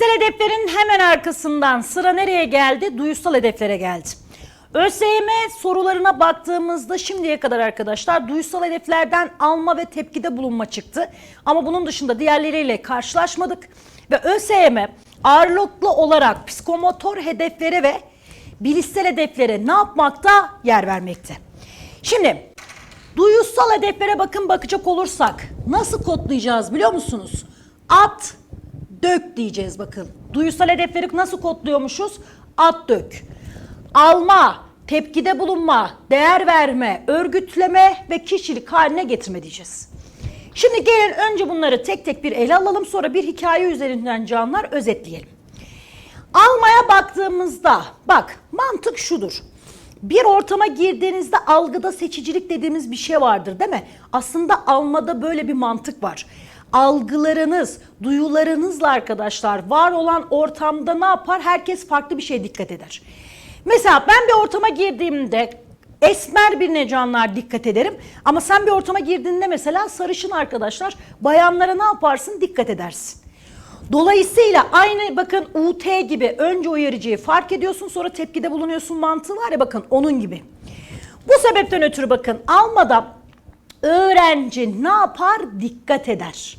Bilişsel hedeflerin hemen arkasından sıra nereye geldi? Duyusal hedeflere geldi. ÖSYM sorularına baktığımızda şimdiye kadar arkadaşlar duysal hedeflerden alma ve tepkide bulunma çıktı. Ama bunun dışında diğerleriyle karşılaşmadık. Ve ÖSYM ağırlıklı olarak psikomotor hedeflere ve bilişsel hedeflere ne yapmakta? Yer vermekte. Şimdi duyusal hedeflere bakın bakacak olursak nasıl kodlayacağız biliyor musunuz? At, dök diyeceğiz bakın. Duyusal hedefleri nasıl kodluyormuşuz? At, dök. Alma, tepkide bulunma, değer verme, örgütleme ve kişilik haline getirme diyeceğiz. Şimdi gelin önce bunları tek tek bir ele alalım sonra bir hikaye üzerinden canlar özetleyelim. Almaya baktığımızda bak mantık şudur. Bir ortama girdiğinizde algıda seçicilik dediğimiz bir şey vardır değil mi? Aslında almada böyle bir mantık var. Algılarınız, duyularınızla arkadaşlar var olan ortamda ne yapar? Herkes farklı bir şeye dikkat eder. Mesela ben bir ortama girdiğimde esmer birine canlar dikkat ederim. Ama sen bir ortama girdiğinde mesela sarışın arkadaşlar bayanlara ne yaparsın? Dikkat edersin. Dolayısıyla aynı bakın UT gibi önce uyarıcıyı fark ediyorsun sonra tepkide bulunuyorsun mantığı var ya bakın onun gibi. Bu sebepten ötürü bakın almada öğrenci ne yapar? Dikkat eder.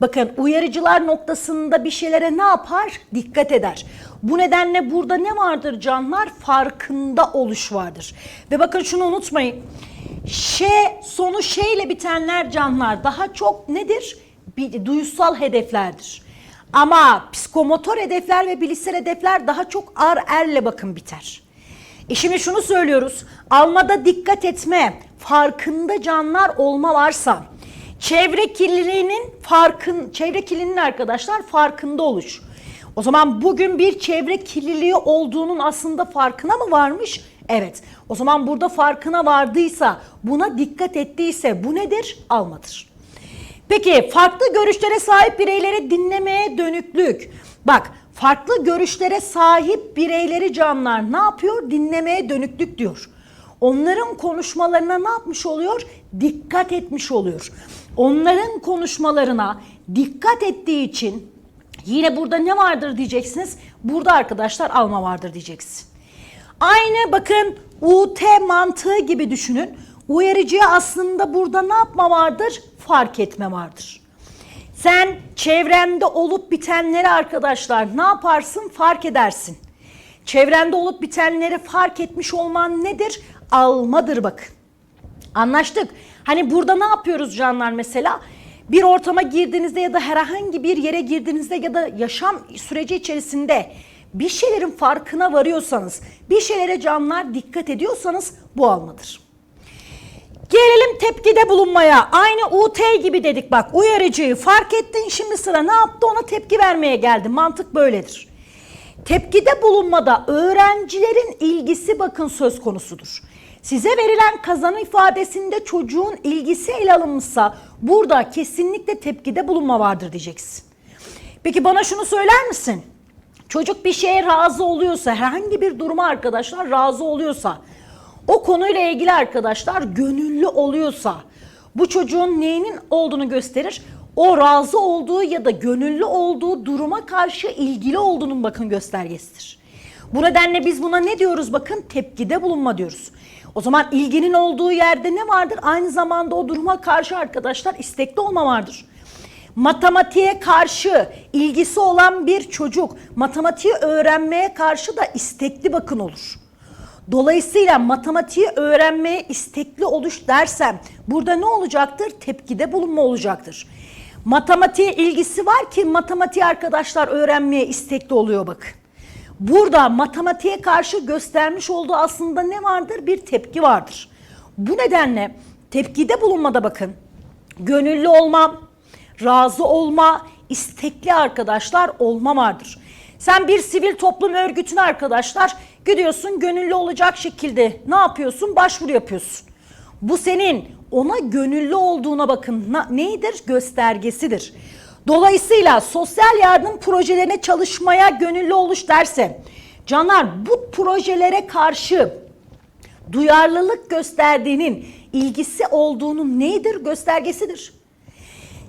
Bakın uyarıcılar noktasında bir şeylere ne yapar? Dikkat eder. Bu nedenle burada ne vardır canlar? Farkında oluş vardır. Ve bakın şunu unutmayın. Şe sonu şeyle bitenler canlar daha çok nedir? Bir, duysal hedeflerdir. Ama psikomotor hedefler ve bilişsel hedefler daha çok ar erle bakın biter. E şimdi şunu söylüyoruz. Almada dikkat etme, farkında canlar olma varsa, çevre kirliliğinin farkın, çevre kirliliğinin arkadaşlar farkında oluş. O zaman bugün bir çevre kirliliği olduğunun aslında farkına mı varmış? Evet. O zaman burada farkına vardıysa, buna dikkat ettiyse bu nedir? Almadır. Peki farklı görüşlere sahip bireyleri dinlemeye dönüklük. Bak farklı görüşlere sahip bireyleri canlar ne yapıyor? Dinlemeye dönüklük diyor. Onların konuşmalarına ne yapmış oluyor? Dikkat etmiş oluyor. Onların konuşmalarına dikkat ettiği için yine burada ne vardır diyeceksiniz? Burada arkadaşlar alma vardır diyeceksin. Aynı bakın UT mantığı gibi düşünün. Uyarıcıya aslında burada ne yapma vardır? Fark etme vardır. Sen çevrende olup bitenleri arkadaşlar ne yaparsın? Fark edersin. Çevrende olup bitenleri fark etmiş olman nedir? Almadır bakın. Anlaştık. Hani burada ne yapıyoruz canlar mesela? Bir ortama girdiğinizde ya da herhangi bir yere girdiğinizde ya da yaşam süreci içerisinde bir şeylerin farkına varıyorsanız, bir şeylere canlar dikkat ediyorsanız bu almadır. Gelelim tepkide bulunmaya. Aynı UT gibi dedik bak uyarıcıyı fark ettin şimdi sıra ne yaptı ona tepki vermeye geldi. Mantık böyledir. Tepkide bulunmada öğrencilerin ilgisi bakın söz konusudur. Size verilen kazanı ifadesinde çocuğun ilgisi ele alınmışsa burada kesinlikle tepkide bulunma vardır diyeceksin. Peki bana şunu söyler misin? Çocuk bir şeye razı oluyorsa, herhangi bir duruma arkadaşlar razı oluyorsa, o konuyla ilgili arkadaşlar gönüllü oluyorsa, bu çocuğun neyinin olduğunu gösterir. O razı olduğu ya da gönüllü olduğu duruma karşı ilgili olduğunun bakın göstergesidir. Bu nedenle biz buna ne diyoruz bakın tepkide bulunma diyoruz. O zaman ilginin olduğu yerde ne vardır? Aynı zamanda o duruma karşı arkadaşlar istekli olma vardır. Matematiğe karşı ilgisi olan bir çocuk matematiği öğrenmeye karşı da istekli bakın olur. Dolayısıyla matematiği öğrenmeye istekli oluş dersem burada ne olacaktır? Tepkide bulunma olacaktır. Matematiğe ilgisi var ki matematiği arkadaşlar öğrenmeye istekli oluyor bakın. Burada matematiğe karşı göstermiş olduğu aslında ne vardır? Bir tepki vardır. Bu nedenle tepkide bulunmada bakın. Gönüllü olma, razı olma, istekli arkadaşlar olma vardır. Sen bir sivil toplum örgütüne arkadaşlar gidiyorsun gönüllü olacak şekilde ne yapıyorsun? Başvuru yapıyorsun. Bu senin ona gönüllü olduğuna bakın neydir? Göstergesidir. Dolayısıyla sosyal yardım projelerine çalışmaya gönüllü oluş derse Caner bu projelere karşı duyarlılık gösterdiğinin ilgisi olduğunun neydir? Göstergesidir.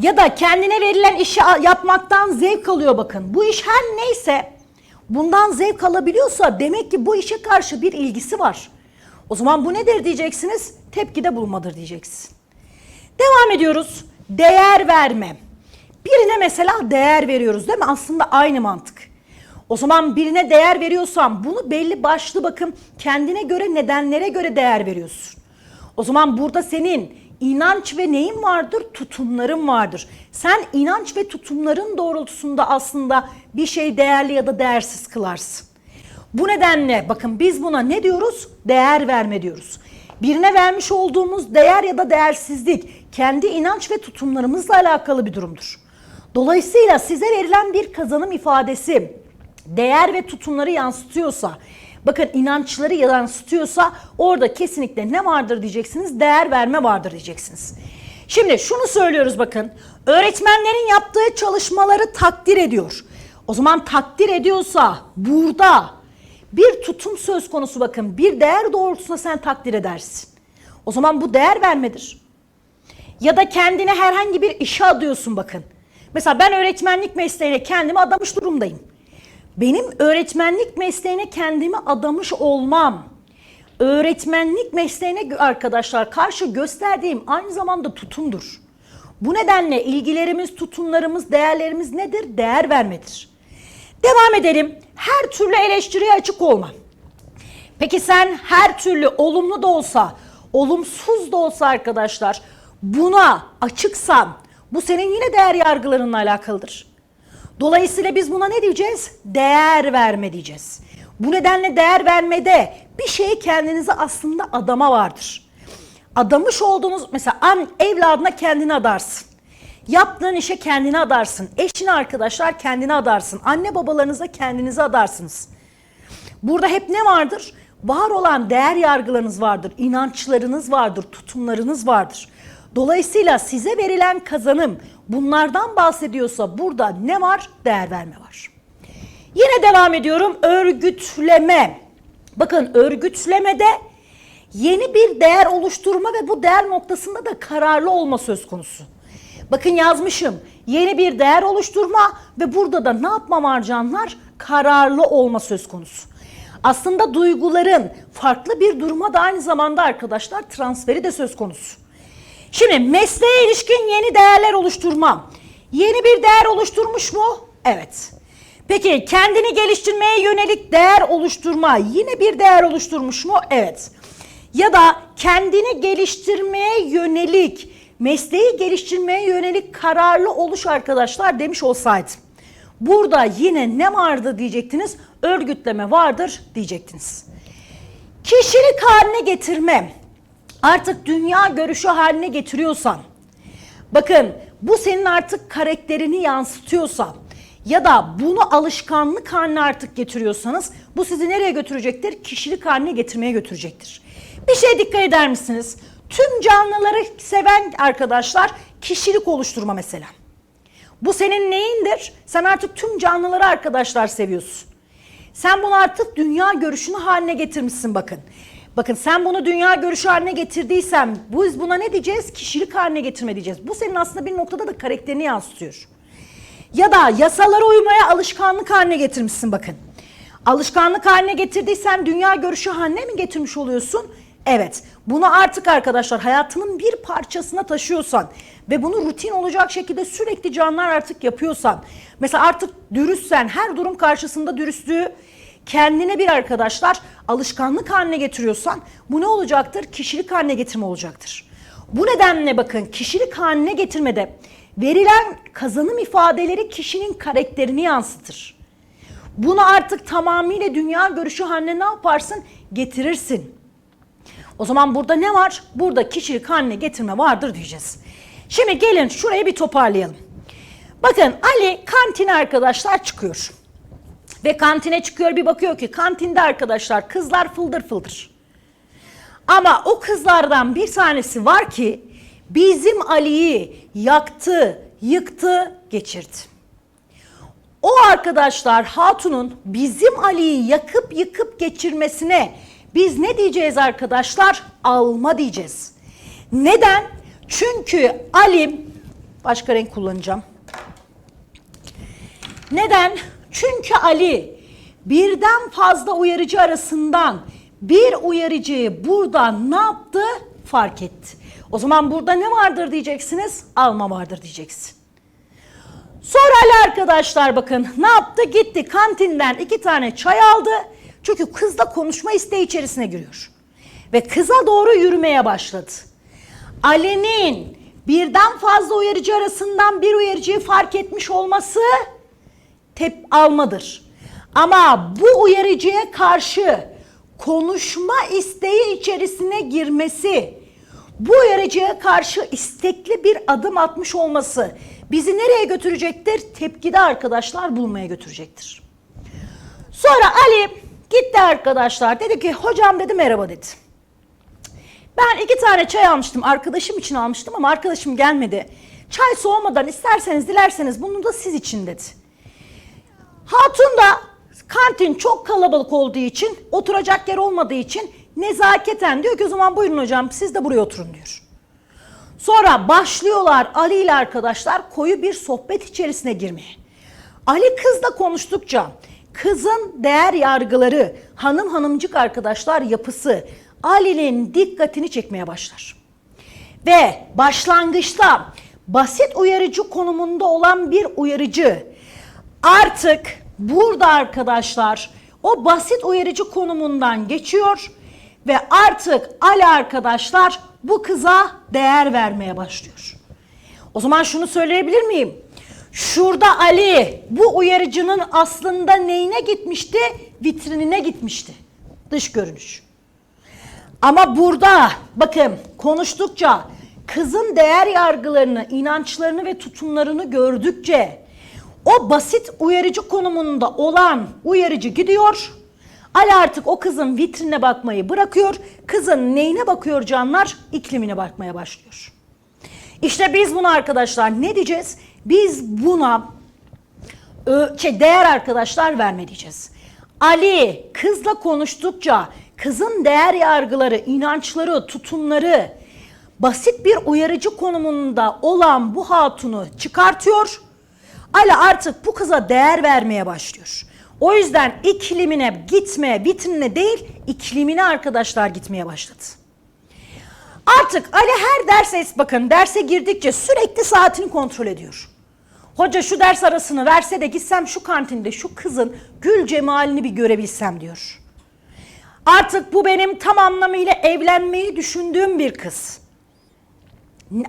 Ya da kendine verilen işi yapmaktan zevk alıyor bakın. Bu iş her neyse bundan zevk alabiliyorsa demek ki bu işe karşı bir ilgisi var. O zaman bu nedir diyeceksiniz? Tepkide bulunmadır diyeceksin. Devam ediyoruz. Değer verme. Birine mesela değer veriyoruz değil mi? Aslında aynı mantık. O zaman birine değer veriyorsan bunu belli başlı bakın kendine göre nedenlere göre değer veriyorsun. O zaman burada senin inanç ve neyin vardır? Tutumların vardır. Sen inanç ve tutumların doğrultusunda aslında bir şey değerli ya da değersiz kılarsın. Bu nedenle bakın biz buna ne diyoruz? Değer verme diyoruz. Birine vermiş olduğumuz değer ya da değersizlik kendi inanç ve tutumlarımızla alakalı bir durumdur. Dolayısıyla size verilen bir kazanım ifadesi değer ve tutumları yansıtıyorsa, bakın inançları yansıtıyorsa orada kesinlikle ne vardır diyeceksiniz? Değer verme vardır diyeceksiniz. Şimdi şunu söylüyoruz bakın. Öğretmenlerin yaptığı çalışmaları takdir ediyor. O zaman takdir ediyorsa burada bir tutum söz konusu bakın. Bir değer doğrultusunda sen takdir edersin. O zaman bu değer vermedir. Ya da kendine herhangi bir işe adıyorsun bakın. Mesela ben öğretmenlik mesleğine kendimi adamış durumdayım. Benim öğretmenlik mesleğine kendimi adamış olmam, öğretmenlik mesleğine arkadaşlar karşı gösterdiğim aynı zamanda tutumdur. Bu nedenle ilgilerimiz, tutumlarımız, değerlerimiz nedir? Değer vermedir. Devam edelim. Her türlü eleştiriye açık olma. Peki sen her türlü olumlu da olsa, olumsuz da olsa arkadaşlar buna açıksan bu senin yine değer yargılarınla alakalıdır. Dolayısıyla biz buna ne diyeceğiz? Değer verme diyeceğiz. Bu nedenle değer vermede bir şeye kendinize aslında adama vardır. Adamış olduğunuz mesela an evladına kendini adarsın. Yaptığın işe kendini adarsın. Eşine arkadaşlar kendini adarsın. Anne babalarınıza kendinizi adarsınız. Burada hep ne vardır? Var olan değer yargılarınız vardır, inançlarınız vardır, tutumlarınız vardır. Dolayısıyla size verilen kazanım bunlardan bahsediyorsa burada ne var? Değer verme var. Yine devam ediyorum. Örgütleme. Bakın örgütlemede yeni bir değer oluşturma ve bu değer noktasında da kararlı olma söz konusu. Bakın yazmışım. Yeni bir değer oluşturma ve burada da ne yapma var canlar? Kararlı olma söz konusu. Aslında duyguların farklı bir duruma da aynı zamanda arkadaşlar transferi de söz konusu. Şimdi mesleğe ilişkin yeni değerler oluşturma. Yeni bir değer oluşturmuş mu? Evet. Peki kendini geliştirmeye yönelik değer oluşturma yine bir değer oluşturmuş mu? Evet. Ya da kendini geliştirmeye yönelik, mesleği geliştirmeye yönelik kararlı oluş arkadaşlar demiş olsaydım. Burada yine ne vardı diyecektiniz? Örgütleme vardır diyecektiniz. Kişilik haline getirme. Artık dünya görüşü haline getiriyorsan. Bakın bu senin artık karakterini yansıtıyorsa ya da bunu alışkanlık haline artık getiriyorsanız bu sizi nereye götürecektir? Kişilik haline getirmeye götürecektir. Bir şey dikkat eder misiniz? Tüm canlıları seven arkadaşlar kişilik oluşturma mesela. Bu senin neyindir? Sen artık tüm canlıları arkadaşlar seviyorsun. Sen bunu artık dünya görüşünü haline getirmişsin bakın. Bakın sen bunu dünya görüşü haline getirdiysen biz buna ne diyeceğiz? Kişilik haline getirme diyeceğiz. Bu senin aslında bir noktada da karakterini yansıtıyor. Ya da yasalara uymaya alışkanlık haline getirmişsin bakın. Alışkanlık haline getirdiysen dünya görüşü haline mi getirmiş oluyorsun? Evet. Bunu artık arkadaşlar hayatının bir parçasına taşıyorsan ve bunu rutin olacak şekilde sürekli canlar artık yapıyorsan. Mesela artık dürüstsen her durum karşısında dürüstlüğü kendine bir arkadaşlar alışkanlık haline getiriyorsan bu ne olacaktır? Kişilik haline getirme olacaktır. Bu nedenle bakın kişilik haline getirmede verilen kazanım ifadeleri kişinin karakterini yansıtır. Bunu artık tamamıyla dünya görüşü haline ne yaparsın? Getirirsin. O zaman burada ne var? Burada kişilik haline getirme vardır diyeceğiz. Şimdi gelin şurayı bir toparlayalım. Bakın Ali kantine arkadaşlar çıkıyor. Ve kantine çıkıyor bir bakıyor ki kantinde arkadaşlar kızlar fıldır fıldır. Ama o kızlardan bir tanesi var ki bizim Ali'yi yaktı, yıktı, geçirdi. O arkadaşlar Hatun'un bizim Ali'yi yakıp yıkıp geçirmesine biz ne diyeceğiz arkadaşlar? Alma diyeceğiz. Neden? Çünkü Ali Başka renk kullanacağım. Neden? Çünkü Ali birden fazla uyarıcı arasından bir uyarıcıyı buradan ne yaptı? Fark etti. O zaman burada ne vardır diyeceksiniz? Alma vardır diyeceksin. Sonra Ali arkadaşlar bakın ne yaptı? Gitti kantinden iki tane çay aldı. Çünkü kızla konuşma isteği içerisine giriyor. Ve kıza doğru yürümeye başladı. Ali'nin birden fazla uyarıcı arasından bir uyarıcıyı fark etmiş olması tep almadır. Ama bu uyarıcıya karşı konuşma isteği içerisine girmesi, bu uyarıcıya karşı istekli bir adım atmış olması bizi nereye götürecektir? Tepkide arkadaşlar bulmaya götürecektir. Sonra Ali gitti arkadaşlar dedi ki hocam dedi merhaba dedi. Ben iki tane çay almıştım arkadaşım için almıştım ama arkadaşım gelmedi. Çay soğumadan isterseniz dilerseniz bunu da siz için dedi. Hatun da kantin çok kalabalık olduğu için oturacak yer olmadığı için nezaketen diyor ki o zaman buyurun hocam siz de buraya oturun diyor. Sonra başlıyorlar Ali ile arkadaşlar koyu bir sohbet içerisine girmeye. Ali kızla konuştukça kızın değer yargıları, hanım hanımcık arkadaşlar yapısı Ali'nin dikkatini çekmeye başlar. Ve başlangıçta basit uyarıcı konumunda olan bir uyarıcı artık burada arkadaşlar o basit uyarıcı konumundan geçiyor ve artık Ali arkadaşlar bu kıza değer vermeye başlıyor. O zaman şunu söyleyebilir miyim? Şurada Ali bu uyarıcının aslında neyine gitmişti? Vitrinine gitmişti. Dış görünüş. Ama burada bakın konuştukça kızın değer yargılarını, inançlarını ve tutumlarını gördükçe o basit uyarıcı konumunda olan uyarıcı gidiyor. Ali artık o kızın vitrine bakmayı bırakıyor. Kızın neyine bakıyor canlar? İklimine bakmaya başlıyor. İşte biz buna arkadaşlar ne diyeceğiz? Biz buna şey, değer arkadaşlar verme diyeceğiz. Ali kızla konuştukça kızın değer yargıları, inançları, tutumları basit bir uyarıcı konumunda olan bu hatunu çıkartıyor. Ali artık bu kıza değer vermeye başlıyor. O yüzden iklimine gitmeye, vitrinine değil iklimine arkadaşlar gitmeye başladı. Artık Ali her derse bakın derse girdikçe sürekli saatini kontrol ediyor. Hoca şu ders arasını verse de gitsem şu kantinde şu kızın gül cemalini bir görebilsem diyor. Artık bu benim tam anlamıyla evlenmeyi düşündüğüm bir kız.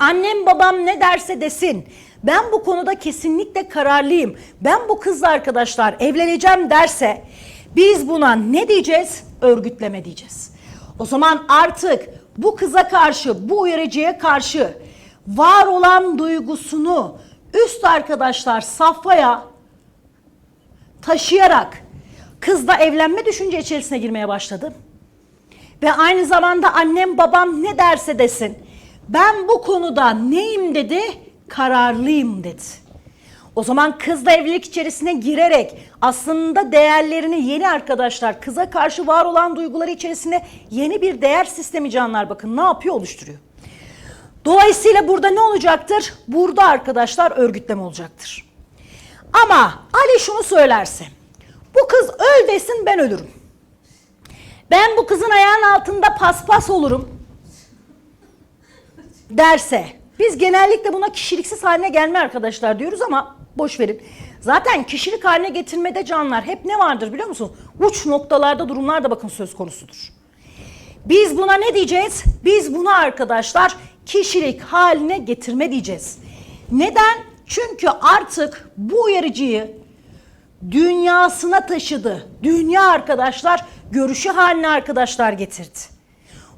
Annem babam ne derse desin. Ben bu konuda kesinlikle kararlıyım. Ben bu kızla arkadaşlar evleneceğim derse biz buna ne diyeceğiz? Örgütleme diyeceğiz. O zaman artık bu kıza karşı, bu uyarıcıya karşı var olan duygusunu üst arkadaşlar safhaya taşıyarak kızla evlenme düşünce içerisine girmeye başladı. Ve aynı zamanda annem babam ne derse desin ben bu konuda neyim dedi? Kararlıyım dedi. O zaman kızla evlilik içerisine girerek aslında değerlerini yeni arkadaşlar kıza karşı var olan duyguları içerisinde yeni bir değer sistemi canlar bakın ne yapıyor oluşturuyor. Dolayısıyla burada ne olacaktır? Burada arkadaşlar örgütleme olacaktır. Ama Ali şunu söylerse bu kız öl desin ben ölürüm. Ben bu kızın ayağının altında paspas olurum derse biz genellikle buna kişiliksiz haline gelme arkadaşlar diyoruz ama boş verin. Zaten kişilik haline getirmede canlar hep ne vardır biliyor musun? Uç noktalarda durumlar da bakın söz konusudur. Biz buna ne diyeceğiz? Biz buna arkadaşlar kişilik haline getirme diyeceğiz. Neden? Çünkü artık bu uyarıcıyı dünyasına taşıdı. Dünya arkadaşlar görüşü haline arkadaşlar getirdi.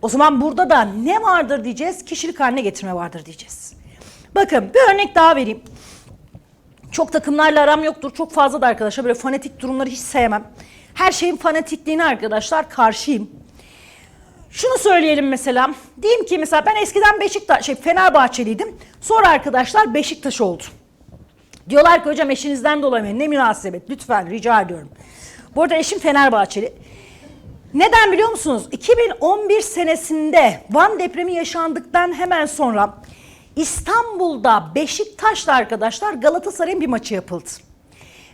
O zaman burada da ne vardır diyeceğiz? Kişilik haline getirme vardır diyeceğiz. Bakın bir örnek daha vereyim. Çok takımlarla aram yoktur. Çok fazla da arkadaşlar böyle fanatik durumları hiç sevmem. Her şeyin fanatikliğine arkadaşlar karşıyım. Şunu söyleyelim mesela. Diyeyim ki mesela ben eskiden Beşiktaş, şey Fenerbahçeliydim. Sonra arkadaşlar Beşiktaş oldu. Diyorlar ki hocam eşinizden dolayı ne münasebet lütfen rica ediyorum. Bu arada eşim Fenerbahçeli. Neden biliyor musunuz? 2011 senesinde Van depremi yaşandıktan hemen sonra İstanbul'da Beşiktaş'ta arkadaşlar Galatasaray'ın bir maçı yapıldı.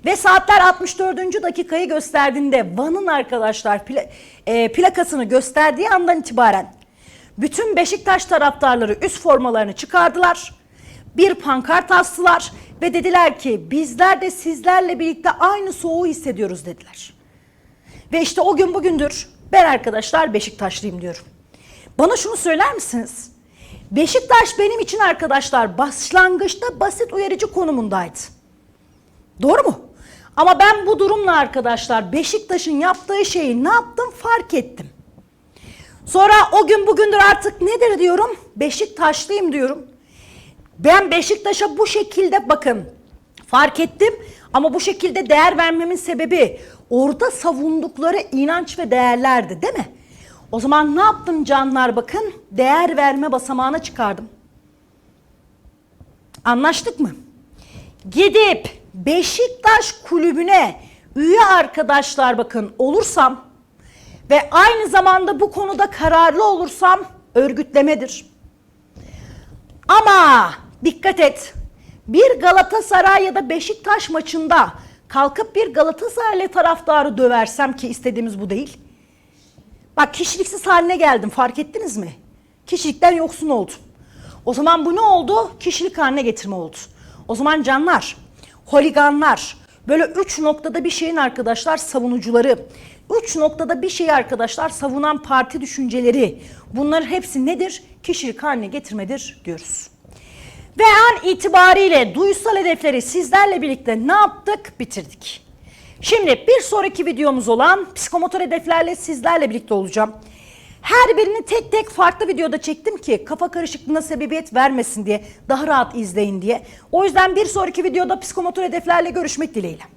Ve saatler 64. dakikayı gösterdiğinde Van'ın arkadaşlar pla- e, plakasını gösterdiği andan itibaren bütün Beşiktaş taraftarları üst formalarını çıkardılar. Bir pankart astılar ve dediler ki bizler de sizlerle birlikte aynı soğuğu hissediyoruz dediler. Ve işte o gün bugündür ben arkadaşlar Beşiktaşlıyım diyorum. Bana şunu söyler misiniz? Beşiktaş benim için arkadaşlar başlangıçta basit uyarıcı konumundaydı. Doğru mu? Ama ben bu durumla arkadaşlar Beşiktaş'ın yaptığı şeyi ne yaptım fark ettim. Sonra o gün bugündür artık nedir diyorum? Beşiktaşlıyım diyorum. Ben Beşiktaş'a bu şekilde bakın fark ettim ama bu şekilde değer vermemin sebebi orada savundukları inanç ve değerlerdi değil mi? O zaman ne yaptım canlar bakın değer verme basamağına çıkardım. Anlaştık mı? Gidip Beşiktaş kulübüne üye arkadaşlar bakın olursam ve aynı zamanda bu konuda kararlı olursam örgütlemedir. Ama dikkat et. Bir Galatasaray ya da Beşiktaş maçında kalkıp bir Galatasaraylı taraftarı döversem ki istediğimiz bu değil. Bak kişiliksiz haline geldim fark ettiniz mi? Kişilikten yoksun oldum. O zaman bu ne oldu? Kişilik haline getirme oldu. O zaman canlar, holiganlar, böyle üç noktada bir şeyin arkadaşlar savunucuları, üç noktada bir şeyi arkadaşlar savunan parti düşünceleri, bunların hepsi nedir? Kişilik haline getirmedir diyoruz. Ve an itibariyle duysal hedefleri sizlerle birlikte ne yaptık? Bitirdik. Şimdi bir sonraki videomuz olan psikomotor hedeflerle sizlerle birlikte olacağım. Her birini tek tek farklı videoda çektim ki kafa karışıklığına sebebiyet vermesin diye, daha rahat izleyin diye. O yüzden bir sonraki videoda psikomotor hedeflerle görüşmek dileğiyle.